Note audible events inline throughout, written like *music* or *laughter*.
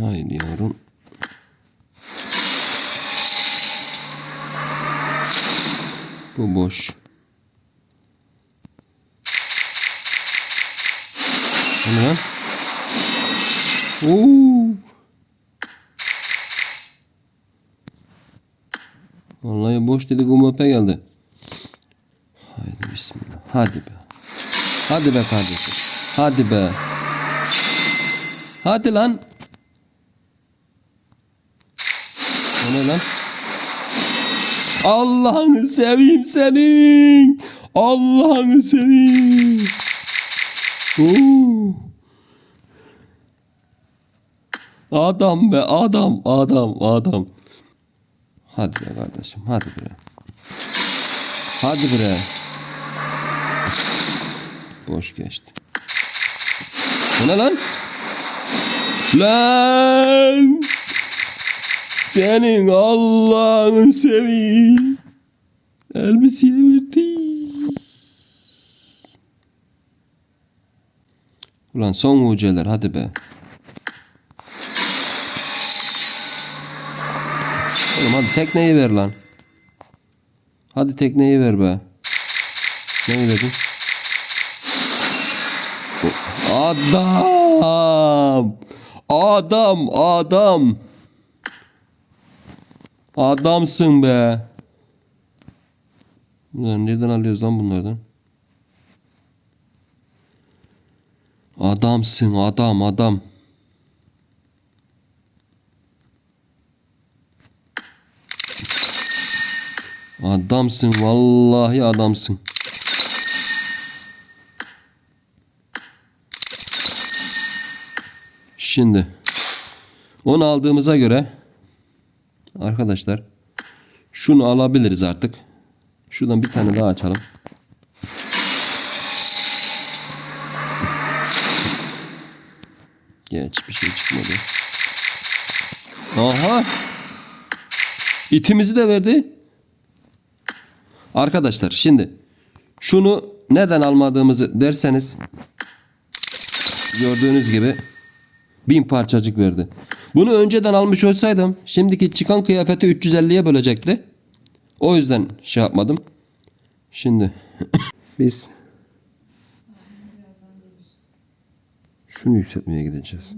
Haydi yavrum. Bu boş. Ne lan? Oo. Vallahi boş dedi gumöpe geldi. Haydi bismillah. Hadi be. Hadi be kardeşim. Hadi be. Hadi lan. O ne lan? Allah'ını seveyim senin. Allah'ını seveyim. Oo. Adam be adam adam adam. Hadi be kardeşim hadi bre. Hadi bre. Boş geçti. Bu ne lan? Lan! Senin Allah'ını seveyim. Elbiseye verdi. Ulan son mucizeler hadi be. Oğlum hadi tekneyi ver lan. Hadi tekneyi ver be. Ne dedin? Adam. Adam, adam. Adamsın be. Ulan nereden alıyoruz lan bunlardan? Adamsın adam adam. Adamsın vallahi adamsın. Şimdi onu aldığımıza göre arkadaşlar şunu alabiliriz artık. Şuradan bir tane daha açalım. Geç bir şey çıkmadı. Aha. İtimizi de verdi. Arkadaşlar şimdi şunu neden almadığımızı derseniz gördüğünüz gibi bin parçacık verdi. Bunu önceden almış olsaydım şimdiki çıkan kıyafeti 350'ye bölecekti. O yüzden şey yapmadım. Şimdi *coughs* biz şunu yükseltmeye gideceğiz.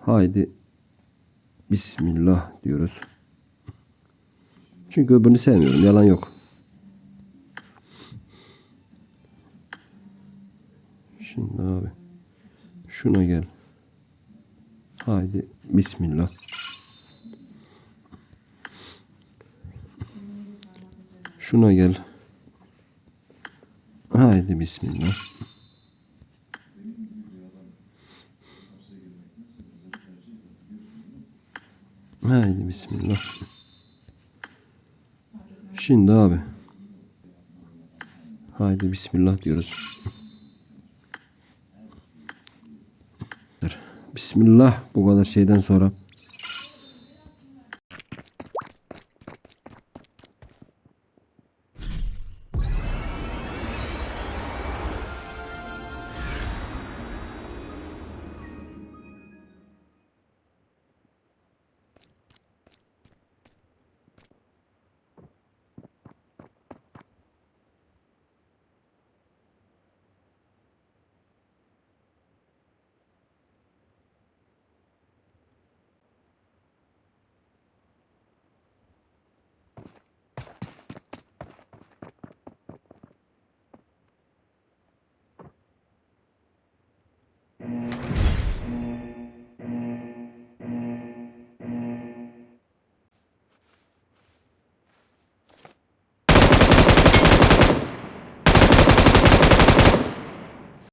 Haydi Bismillah diyoruz. Çünkü öbürünü sevmiyorum. Yalan yok. Şimdi abi. Şuna gel. Haydi Bismillah. Şuna gel. Haydi Bismillah. Haydi Bismillah. Şimdi abi. Haydi Bismillah diyoruz. Bismillah. Bu kadar şeyden sonra